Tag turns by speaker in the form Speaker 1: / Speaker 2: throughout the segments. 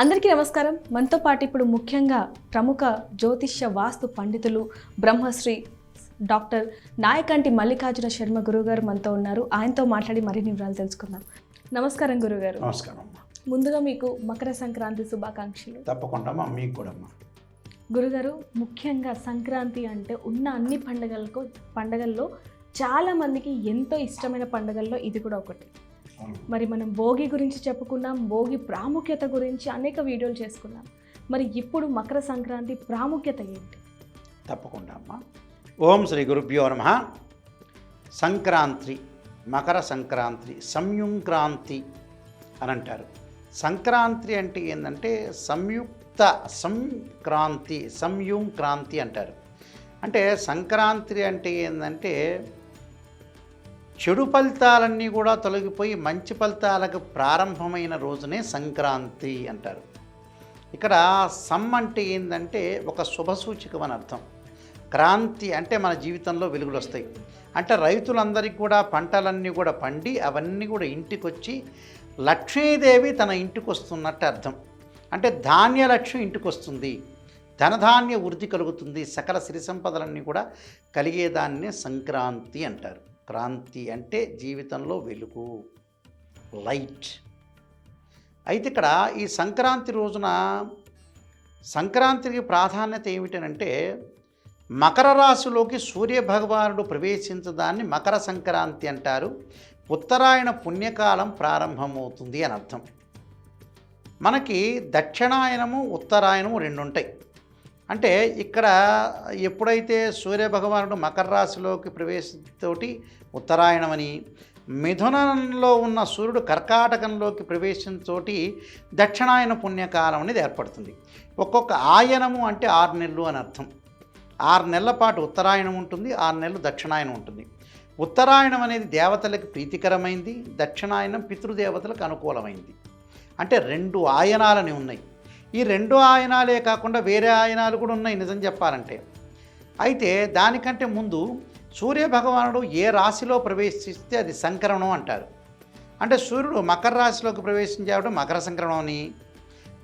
Speaker 1: అందరికీ నమస్కారం. మనతో పాటు ఇప్పుడు ముఖ్యంగా ప్రముఖ జ్యోతిష్య వాస్తు పండితులు బ్రహ్మశ్రీ డాక్టర్ నాయకంటి మల్లికార్జున శర్మ గురుగారు మనతో ఉన్నారు. ఆయనతో మాట్లాడి మరిన్ని వివరాలు తెలుసుకుందాం. నమస్కారం గురుగారు
Speaker 2: నమస్కారం
Speaker 1: ముందుగా మీకు మకర సంక్రాంతి శుభాకాంక్షలు.
Speaker 2: తప్పకుండా మీకు కూడా
Speaker 1: గురుగారు ముఖ్యంగా సంక్రాంతి అంటే ఉన్న అన్ని పండగలకు పండగల్లో చాలా మందికి ఎంతో ఇష్టమైన పండగల్లో ఇది కూడా ఒకటి. మరి మనం భోగి గురించి చెప్పుకున్నాం భోగి ప్రాముఖ్యత గురించి అనేక వీడియోలు చేసుకున్నాం. మరి ఇప్పుడు మకర సంక్రాంతి ప్రాముఖ్యత ఏంటి?
Speaker 2: తప్పకుండా అమ్మా. ఓం శ్రీ గురుభ్యో నమ. సంక్రాంతి మకర సంక్రాంతి సంయుక్రాంతి అని అంటారు. సంక్రాంతి అంటే ఏంటంటే సంయుక్త సంక్రాంతి సంయుక్రాంతి అంటారు. అంటే సంక్రాంతి అంటే ఏంటంటే చెడు ఫలితాలన్నీ కూడా తొలగిపోయి మంచి ఫలితాలకు ప్రారంభమైన రోజునే సంక్రాంతి అంటారు. ఇక్కడ సమ్ అంటే ఏంటంటే ఒక శుభసూచకం అని అర్థం. క్రాంతి అంటే మన జీవితంలో వెలుగులు వస్తాయి. అంటే రైతులందరికీ కూడా పంటలన్నీ కూడా పండి అవన్నీ కూడా ఇంటికి వచ్చి లక్ష్మీదేవి తన ఇంటికి వస్తున్నట్టు అర్థం. అంటే ధాన్య లక్ష్యం ఇంటికి వస్తుంది ధనధాన్య వృద్ధి కలుగుతుంది. సకల సిరి సంపదలన్నీ కూడా కలిగేదాన్నే సంక్రాంతి అంటారు. క్రాంతి అంటే జీవితంలో వెలుగు లైట్. అయితే ఇక్కడ ఈ సంక్రాంతి రోజున సంక్రాంతికి ప్రాధాన్యత ఏమిటనంటే మకర రాశిలోకి సూర్య భగవానుడు ప్రవేశించదాన్ని మకర సంక్రాంతి అంటారు. ఉత్తరాయణ పుణ్యకాలం ప్రారంభమవుతుంది అని అర్థం. మనకి దక్షిణాయనము ఉత్తరాయణము రెండు ఉంటాయి అంటే ఇక్కడ ఎప్పుడైతే సూర్య భగవానుడు మకర రాశిలోకి ప్రవేశతోటి ఉత్తరాయణమని మిథునంలో ఉన్న సూర్యుడు కర్కాటకంలోకి ప్రవేశించోటి దక్షిణాయన పుణ్యకాలం అనేది ఏర్పడుతుంది. ఒక్కొక్క ఆయనము అంటే ఆరు నెలలు అని అర్థం. ఆరు నెలల పాటు ఉత్తరాయణం ఉంటుంది ఆరు నెలలు దక్షిణాయనం ఉంటుంది. ఉత్తరాయణం అనేది దేవతలకు ప్రీతికరమైంది దక్షిణాయనం పితృదేవతలకు అనుకూలమైంది. అంటే రెండు ఆయనాలని ఉన్నాయి. ఈ రెండు ఆయనాలే కాకుండా వేరే ఆయనాలు కూడా ఉన్నాయి నిజం చెప్పాలంటే. అయితే దానికంటే ముందు సూర్య భగవానుడు ఏ రాశిలో ప్రవేశిస్తే అది సంక్రమణం అంటారు. అంటే సూర్యుడు మకర రాశిలోకి ప్రవేశించేవాడు మకర సంక్రమణం అని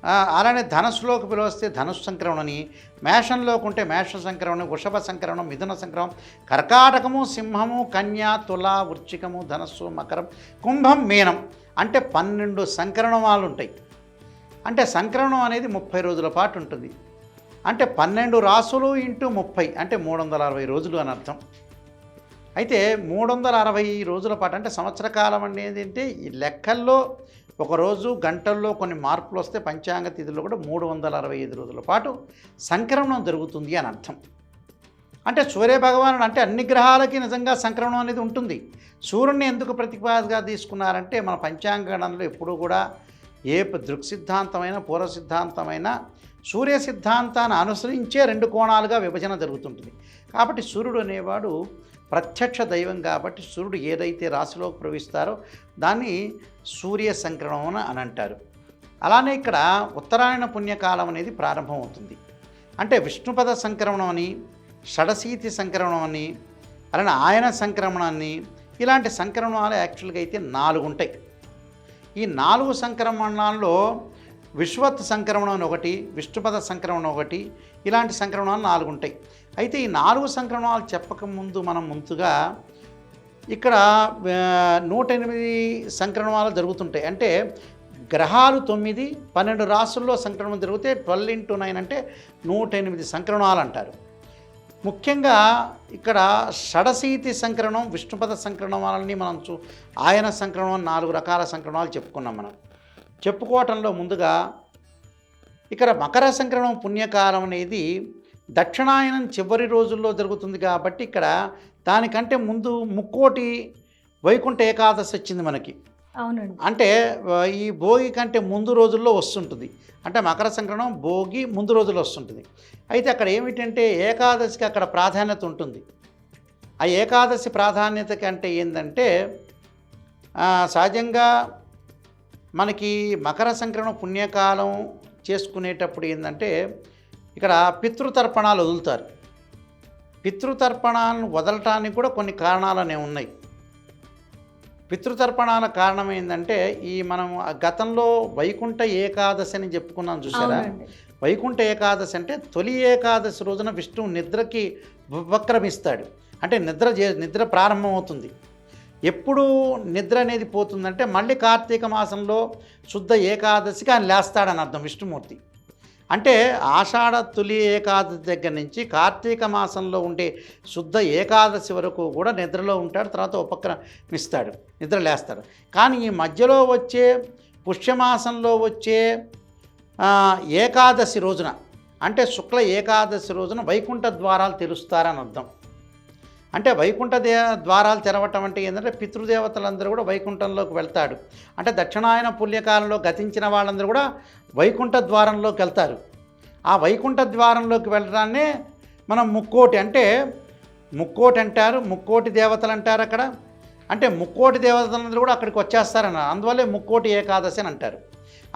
Speaker 2: అలానే ధనుస్సులోకి పిలువస్తే ధనుస్సు సంక్రమణం అని మేషంలోకి ఉంటే మేష సంక్రమణం వృషభ సంక్రమణం మిథున సంక్రమణం కర్కాటకము సింహము కన్య తుల వృచ్చికము ధనస్సు మకరం కుంభం మీనం అంటే పన్నెండు సంక్రమణాలు ఉంటాయి. అంటే సంక్రమణం అనేది ముప్పై రోజుల పాటు ఉంటుంది. అంటే పన్నెండు రాసులు ఇంటూ ముప్పై అంటే మూడు వందల అరవై రోజులు అని అర్థం. అయితే మూడు వందల అరవై రోజుల పాటు అంటే సంవత్సర కాలం అనేది అంటే ఈ లెక్కల్లో ఒకరోజు గంటల్లో కొన్ని మార్పులు వస్తే పంచాంగ తిథిలో కూడా మూడు వందల అరవై ఐదు రోజుల పాటు సంక్రమణం జరుగుతుంది అని అర్థం. అంటే సూర్యభగవానుడు అంటే అన్ని గ్రహాలకి నిజంగా సంక్రమణం అనేది ఉంటుంది. సూర్యుడిని ఎందుకు ప్రతిపాదగా తీసుకున్నారంటే మన పంచాంగణంలో ఎప్పుడూ కూడా ఏ ప- దృక్ సిద్ధాంతమైన పూర్వ సిద్ధాంతమైన సూర్య సిద్ధాంతాన్ని అనుసరించే రెండు కోణాలుగా విభజన జరుగుతుంటుంది. కాబట్టి సూర్యుడు అనేవాడు ప్రత్యక్ష దైవం కాబట్టి సూర్యుడు ఏదైతే రాశిలోకి ప్రవేశిస్తారో దాన్ని సూర్య సంక్రమణ అని అంటారు. అలానే ఇక్కడ ఉత్తరాయణ పుణ్యకాలం అనేది ప్రారంభమవుతుంది. అంటే విష్ణుపద సంక్రమణం అని షడశీతి సంక్రమణం అని అలానే ఆయన సంక్రమణాన్ని ఇలాంటి సంక్రమణాలు యాక్చువల్గా అయితే నాలుగు ఉంటాయి. ఈ నాలుగు సంక్రమణాల్లో విశ్వత్ సంక్రమణం అని ఒకటి విష్ణుపద సంక్రమణం ఒకటి ఇలాంటి సంక్రమణాలు నాలుగు ఉంటాయి. అయితే ఈ నాలుగు సంక్రమణాలు చెప్పకముందు మనం ముందుగా ఇక్కడ నూట ఎనిమిది సంక్రమణాలు జరుగుతుంటాయి. అంటే గ్రహాలు తొమ్మిది పన్నెండు రాసుల్లో సంక్రమణం జరిగితే ట్వెల్వ్ ఇంటూ నైన్ అంటే నూట ఎనిమిది సంక్రమణాలు అంటారు. ముఖ్యంగా ఇక్కడ షడశీతి సంక్రమణం విష్ణుపద సంక్రమణాలని మనం చూ ఆయన సంక్రమణం నాలుగు రకాల సంక్రమణాలు చెప్పుకున్నాం మనం. చెప్పుకోవటంలో ముందుగా ఇక్కడ మకర సంక్రమణం పుణ్యకాలం అనేది దక్షిణాయనం చివరి రోజుల్లో జరుగుతుంది కాబట్టి ఇక్కడ దానికంటే ముందు ముక్కోటి వైకుంఠ ఏకాదశి వచ్చింది మనకి.
Speaker 1: అవునండి.
Speaker 2: అంటే ఈ భోగి కంటే ముందు రోజుల్లో వస్తుంటుంది. అంటే మకర సంక్రమణం భోగి ముందు రోజుల్లో వస్తుంటుంది. అయితే అక్కడ ఏమిటంటే ఏకాదశికి అక్కడ ప్రాధాన్యత ఉంటుంది. ఆ ఏకాదశి ప్రాధాన్యత కంటే ఏంటంటే సహజంగా మనకి మకర సంక్రమణ పుణ్యకాలం చేసుకునేటప్పుడు ఏంటంటే ఇక్కడ పితృతర్పణాలు వదులుతారు. పితృతర్పణాలను వదలటానికి కూడా కొన్ని కారణాలు అనేవి ఉన్నాయి. పితృతర్పణాల కారణం ఏంటంటే ఈ మనం ఆ గతంలో వైకుంఠ ఏకాదశి అని చెప్పుకున్నాం చూసారా? వైకుంఠ ఏకాదశి అంటే తొలి ఏకాదశి రోజున విష్ణువు నిద్రకి ఉపక్రమిస్తాడు అంటే నిద్ర చే నిద్ర ప్రారంభమవుతుంది. ఎప్పుడు నిద్ర అనేది పోతుందంటే మళ్ళీ కార్తీక మాసంలో శుద్ధ ఏకాదశికి ఆయన లేస్తాడని అర్థం విష్ణుమూర్తి. అంటే ఆషాఢ తొలి ఏకాదశి దగ్గర నుంచి కార్తీక మాసంలో ఉండే శుద్ధ ఏకాదశి వరకు కూడా నిద్రలో ఉంటాడు తర్వాత ఉపక్రమిస్తాడు నిద్ర లేస్తాడు కానీ ఈ మధ్యలో వచ్చే పుష్యమాసంలో వచ్చే ఏకాదశి రోజున అంటే శుక్ల ఏకాదశి రోజున వైకుంఠ ద్వారాలు తెరుస్తారని అర్థం. అంటే వైకుంఠ దే ద్వారాలు తెరవటం అంటే ఏంటంటే పితృదేవతలందరూ కూడా వైకుంఠంలోకి వెళ్తాడు అంటే దక్షిణాయన పుణ్యకాలంలో గతించిన వాళ్ళందరూ కూడా వైకుంఠ ద్వారంలోకి వెళ్తారు. ఆ వైకుంఠ ద్వారంలోకి వెళ్ళడాన్నే మనం ముక్కోటి అంటే ముక్కోటి అంటారు ముక్కోటి దేవతలు అంటారు అక్కడ. అంటే ముక్కోటి దేవతలందరూ కూడా అక్కడికి వచ్చేస్తారన్న అందువల్లే ముక్కోటి ఏకాదశి అని అంటారు.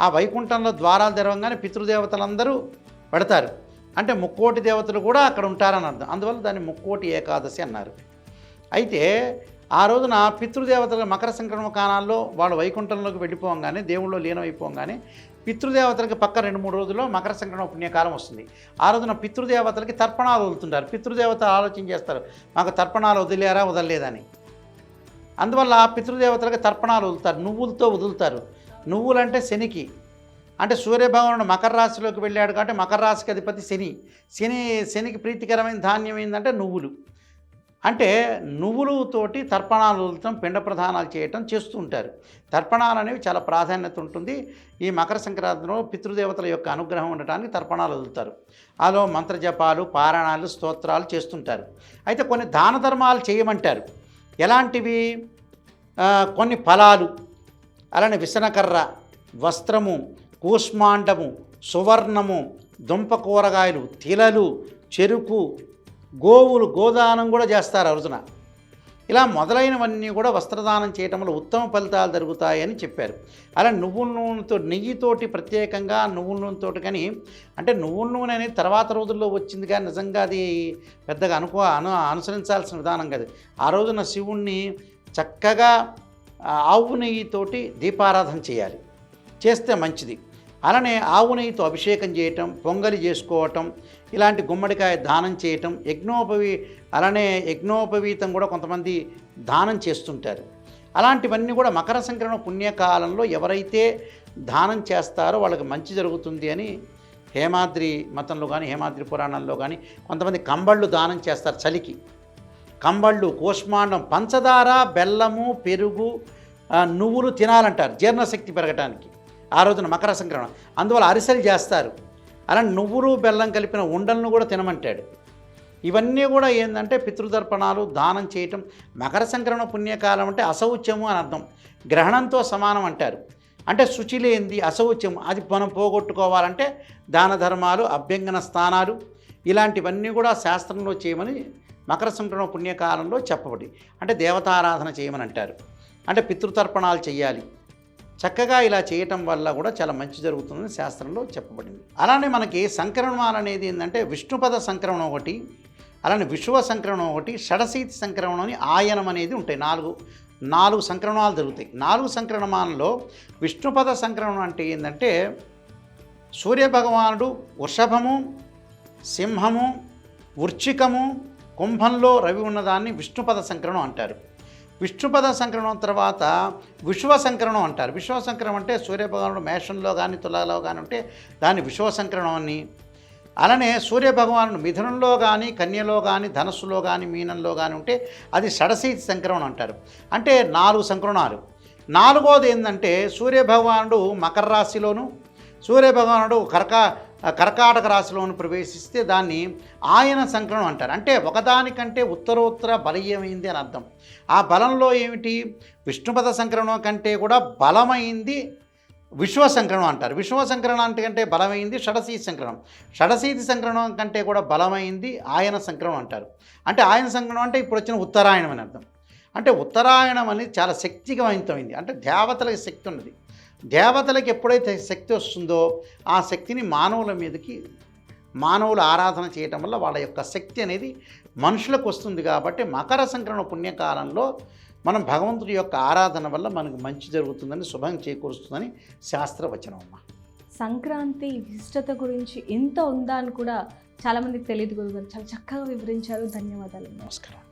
Speaker 2: ఆ వైకుంఠంలో ద్వారాలు తెరవగానే పితృదేవతలందరూ పెడతారు. అంటే ముక్కోటి దేవతలు కూడా అక్కడ ఉంటారని అర్థం. అందువల్ల దాన్ని ముక్కోటి ఏకాదశి అన్నారు. అయితే ఆ రోజున పితృదేవతల మకర సంక్రమణ కాలాల్లో వాళ్ళు వైకుంఠంలోకి వెళ్ళిపోగానే దేవుళ్ళు లీనమైపోగానే పితృదేవతలకి పక్క రెండు మూడు రోజుల్లో మకర సంక్రమణ పుణ్యకాలం వస్తుంది. ఆ రోజున పితృదేవతలకి తర్పణాలు వదులుతుంటారు. పితృదేవత ఆలోచన చేస్తారు మాకు తర్పణాలు వదిలేరా వదలలేదని. అందువల్ల ఆ పితృదేవతలకు తర్పణాలు వదులుతారు నువ్వులతో వదులుతారు. నువ్వులంటే శనికి. అంటే సూర్యభగవానుడు మకర రాశిలోకి వెళ్ళాడు కాబట్టి మకర రాశికి అధిపతి శని. శని శనికి ప్రీతికరమైన ధాన్యం ఏంటంటే నువ్వులు. అంటే నువ్వులతోటి తర్పణాలు వదులుతాం పిండ ప్రధానాలు చేయటం చేస్తూ ఉంటారు. తర్పణాలు అనేవి చాలా ప్రాధాన్యత ఉంటుంది. ఈ మకర సంక్రాంతిలో పితృదేవతల యొక్క అనుగ్రహం ఉండటానికి తర్పణాలు వదులుతారు. అలో మంత్రజపాలు పారాయణాలు స్తోత్రాలు చేస్తుంటారు. అయితే కొన్ని దాన ధర్మాలు చేయమంటారు. ఎలాంటివి? కొన్ని ఫలాలు. అలానే విసనకర్ర వస్త్రము కూష్మాండము సువర్ణము దుంప కూరగాయలు తిలలు చెరుకు గోవులు గోదానం కూడా చేస్తారు ఆ రోజున ఇలా మొదలైనవన్నీ కూడా వస్త్రదానం చేయటం వల్ల ఉత్తమ ఫలితాలు జరుగుతాయని చెప్పారు. అలా నువ్వుల నూనెతో నెయ్యితోటి ప్రత్యేకంగా నువ్వుల నూనెతోటి కానీ అంటే నువ్వుల నూనె అనేది తర్వాత రోజుల్లో వచ్చింది కానీ నిజంగా అది పెద్దగా అనుకో అను అనుసరించాల్సిన విధానం కాదు. ఆ రోజున శివుణ్ణి చక్కగా ఆవు నెయ్యితోటి దీపారాధన చేయాలి. చేస్తే మంచిది. అలానే ఆవు నెయ్యితో అభిషేకం చేయటం పొంగలి చేసుకోవటం ఇలాంటి గుమ్మడికాయ దానం చేయటం యజ్ఞోపవి అలానే యజ్ఞోపవీతం కూడా కొంతమంది దానం చేస్తుంటారు. అలాంటివన్నీ కూడా మకర సంక్రమణ పుణ్యకాలంలో ఎవరైతే దానం చేస్తారో వాళ్ళకి మంచి జరుగుతుంది అని హేమాద్రి మతంలో కానీ హేమాద్రి పురాణంలో కానీ కొంతమంది కంబళ్ళు దానం చేస్తారు చలికి. కంబళ్ళు కోష్మాండం పంచదార బెల్లము పెరుగు నువ్వులు తినాలంటారు జీర్ణశక్తి పెరగటానికి. ఆ రోజున మకర సంక్రమణ. అందువల్ల అరిసెలు చేస్తారు. అలా నువ్వులు బెల్లం కలిపిన ఉండలను కూడా తినమంటాడు. ఇవన్నీ కూడా ఏంటంటే పితృతర్పణాలు దానం చేయటం మకర సంక్రమణ పుణ్యకాలం అంటే అసౌచ్యము అని అర్థం. గ్రహణంతో సమానం అంటారు. అంటే శుచి లేనిది అసౌచ్యం అది మనం పోగొట్టుకోవాలంటే దాన ధర్మాలు అభ్యంగన స్థానాలు ఇలాంటివన్నీ కూడా శాస్త్రంలో చేయమని మకర సంక్రమణ పుణ్యకాలంలో చెప్పబడి. అంటే దేవతారాధన చేయమని అంటారు. అంటే పితృతర్పణాలు చేయాలి చక్కగా ఇలా చేయటం వల్ల కూడా చాలా మంచి జరుగుతుందని శాస్త్రంలో చెప్పబడింది. అలానే మనకి సంక్రమణాలు అనేది ఏంటంటే విష్ణుపద సంక్రమణం ఒకటి అలానే విశ్వ సంక్రమణం ఒకటి షడశీతి సంక్రమణం అని ఆయనం అనేది ఉంటాయి. నాలుగు నాలుగు సంక్రమణాలు జరుగుతాయి. నాలుగు సంక్రమణాలలో విష్ణుపద సంక్రమణం అంటే ఏంటంటే సూర్యభగవానుడు వృషభము సింహము వృచ్చికము కుంభంలో రవి ఉన్నదాన్ని విష్ణుపద సంక్రమణం అంటారు. విష్ణుపద సంక్రమణం తర్వాత విశ్వ సంక్రమణం అంటారు. విశ్వ సంక్రమణం అంటే సూర్యభగవానుడు మేషంలో కానీ తులాలో కానీ ఉంటే దాన్ని విశ్వ సంక్రమణం అని. అలానే సూర్యభగవానుడు మిథునంలో కానీ కన్యలో కానీ ధనస్సులో కానీ మీనంలో కానీ ఉంటే అది సడసీతి సంక్రమణం అంటారు. అంటే నాలుగు సంక్రమణాలు. నాలుగోది ఏంటంటే సూర్యభగవానుడు మకర రాశిలోను సూర్యభగవానుడు కర్క కర్కాటక రాశిలోను ప్రవేశిస్తే దాన్ని ఆయన సంక్రమణం అంటారు. అంటే ఒకదానికంటే ఉత్తరోత్తర బలీయమైంది అని అర్థం. ఆ బలంలో ఏమిటి? విష్ణుపద సంక్రమణం కంటే కూడా బలమైంది విశ్వ సంక్రమణం అంటారు. విశ్వ సంక్రమణం అంటే కంటే బలమైంది షడశీతి సంక్రమణం షడశీతి సంక్రమణం కంటే కూడా బలమైంది ఆయన సంక్రమణం అంటారు. అంటే ఆయన సంక్రమణం అంటే ఇప్పుడు వచ్చిన ఉత్తరాయణం అని అర్థం. అంటే ఉత్తరాయణం అనేది చాలా శక్తివంతమైంది అంటే దేవతలకి శక్తి ఉన్నది. దేవతలకు ఎప్పుడైతే శక్తి వస్తుందో ఆ శక్తిని మానవుల మీదకి మానవులు ఆరాధన చేయటం వల్ల వాళ్ళ యొక్క శక్తి అనేది మనుషులకు వస్తుంది కాబట్టి మకర సంక్రమణ పుణ్యకాలంలో మనం భగవంతుడి యొక్క ఆరాధన వల్ల మనకు మంచి జరుగుతుందని శుభం చేకూరుస్తుందని శాస్త్రవచనం అమ్మ.
Speaker 1: సంక్రాంతి విశిష్టత గురించి ఎంత ఉందా అని కూడా చాలామందికి తెలియదు గురుగారు. చాలా చక్కగా వివరించారు. ధన్యవాదాలు.
Speaker 2: నమస్కారం.